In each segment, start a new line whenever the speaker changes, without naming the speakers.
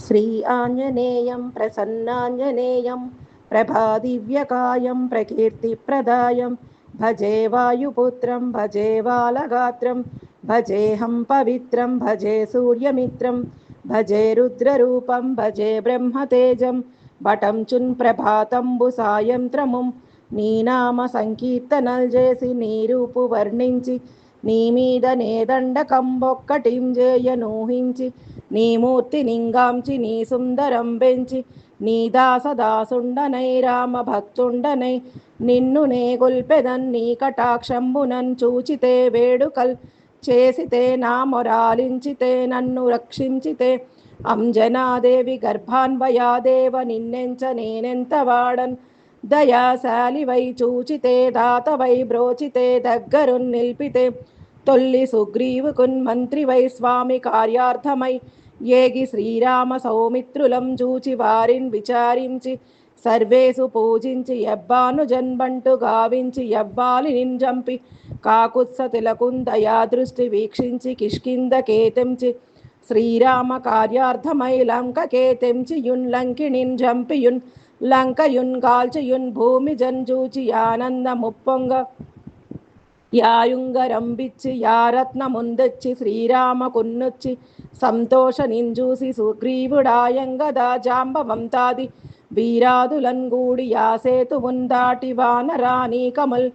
శ్రీ ఆంజనేయం ప్రసన్నాంజనేయం ప్రభాదివ్యకాయం ప్రకీర్తిప్రదాయం భజే వాయుపుత్రం భజే బాలగాత్రం భజేహం పవిత్రం భజే సూర్యమిత్రం భజే రుద్రరూపం భజే బ్రహ్మతేజం బటం చున్ ప్రభాతంబు సాయంత్రముం నీనామ సంకీర్తనలు చేసి నీ రూపు వర్ణించి నీ మీద నేదండకంబొక్కటిం చేయనూహించి నీ మూర్తి నింగాంచి నీ సుందరం పెంచి నీ దాసదాసుండనై రామ భక్తుండనై నిన్ను నే గొల్పెదన్ నీ కటాక్షంబునన్ చూచితే వేడుకల్ చేసితే నా మొరాలించితే నన్ను రక్షించితే అంజనాదేవి గర్భాన్వయాదేవ నిన్నెంచ నేనెంత వాడన్ దయాశాలివై చూచితే దాతవై బ్రోచితే దగ్గరున్ నిల్పితే తొల్లి సుగ్రీవుకున్ మంత్రివై స్వామి కార్యార్థమై. ఏగి శ్రీరామ సౌమిత్రులం చూచి వారిన్ విచారించి. సర్వేసు పూజించి ఎబ్బాను జన్బంటు గావించి ఎవ్వాలి నింజంపి కాకుత్స తిలకున్ దృష్టి వీక్షించి కిష్కింద కేతెంచి. శ్రీరామ కార్యార్థమై లంక కేతెంచి యున్ లంకిణిన్ జంపియున్ లంకయున్ కాల్చియున్ భూమి జంజూచి యానంద ముప్పొంగ. యాయుంగరంబిచ్చి యారత్న ముందొచ్చి శ్రీరామ కొన్నొచ్చి సంతోష నింజూసి సుగ్రీవుడాయంగదా జాంబవంతాది వీరాదులన్గూడి యాసేతు ఉందాటి వానరానీకముల్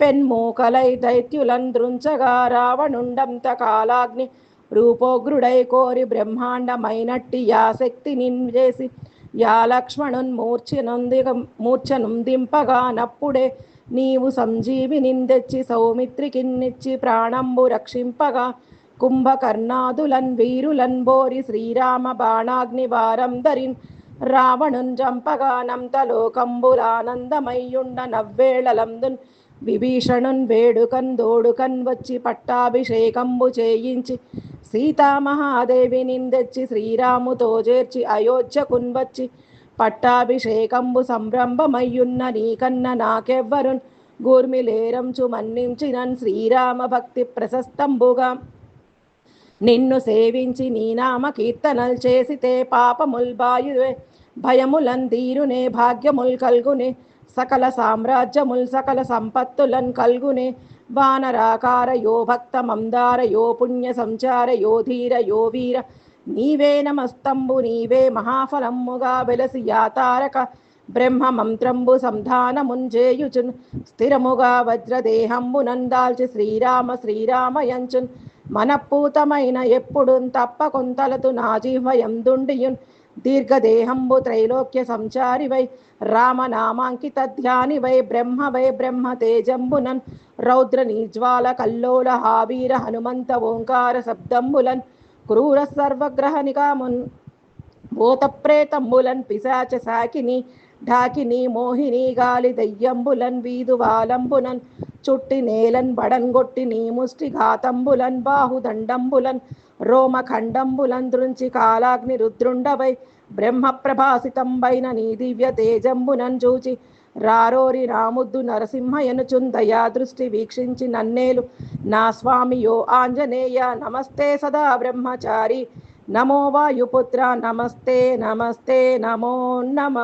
పెన్మూకలై దైత్యులన్ దృంచగా రావణుండంత కాలాగ్ని రూపోగ్రుడై కోరి బ్రహ్మాండమైనట్టి యా శక్తి నింజేసి యా లక్ష్మణున్ మూర్ఛనుందిగ మూర్ఛనుందింపగా నప్పుడే నీవు సంజీవి నిందెచ్చి సౌమిత్రికిన్నిచ్చి ప్రాణంబు రక్షింపగా. కుంభకర్ణాదులన్ వీరులన్ బోరి శ్రీరామ బాణాగ్ని వారం ధరిన్. రావణున్ చంపగానంత లోకంబులానందమయ్యుండ నవ్వేళలందున్. విభీషణున్ వేడుకన్ దోడుకన్ వచ్చి పట్టాభిషేకంబు చేయించి. సీతామహాదేవి నిందెచ్చి శ్రీరాముతో చేర్చి అయోధ్యకున్ వచ్చి. పట్టాభిషేకంబు సంరంభమయ్యున్న నీకన్న నాకెవ్వరున్ గూర్మిలేరంచు మన్నించినన్ శ్రీరామ భక్తి ప్రశస్తంబుగా. నిన్ను సేవించి నీ నామ కీర్తనలు చేసితే పాపముల్ బాయువే భయములన్ భాగ్యముల్ కల్గునే సకల సామ్రాజ్యముల్ సకల సంపత్తులన్ కల్గునే వానరాకార యో భక్త మందార యో పుణ్య సంచార యో ధీర యో వీర నీవే నమస్తంబు నీవే మహాఫలమ్ముగా వెలసి యాతారక బ్రహ్మ మంత్రంబు సంధానముంజేయుచున్. స్థిరముగా వజ్రదేహంబు నందాల్చి శ్రీరామ శ్రీరామయంచున్. మనపూతమైన ఎప్పుడు తప్ప కొంతలతు నా దుండియున్ దీర్ఘదేహంబు త్రైలోక్య సంచారివై రామనామాంకిత ధ్యానివై బ్రహ్మ వై బ్రహ్మ తేజంబునన్ రౌద్ర నిజ్వాల కల్లోల హావీర హనుమంత ఓంకార శబ్దంబులన్. క్రూర సర్వగ్రహ నికామున్ భూత ప్రేతంబులన్ పిశాచ సాకిని ఢాకిని మోహిని గాలి దయ్యంబులన్ వీధు వాలంబునన్ చుట్టి నేలన్ బడన్గొట్టి నీ ముష్టి ఘాతంబులన్ బాహుదండంబులన్ రోమఖండంబులన్ దృంచి కాలాగ్ని రుద్రుండవై బ్రహ్మ ప్రభాసితంబైన నీ దివ్య తేజంబునన్ చూచి రారోరి రాముద్దు నరసింహ దయా దృష్టి వీక్షించి నన్నేలు. నా స్వామియో ఆంజనేయ నమస్తే సదా బ్రహ్మచారి. నమో వాయుపుత్ర నమస్తే నమస్తే నమో నమ.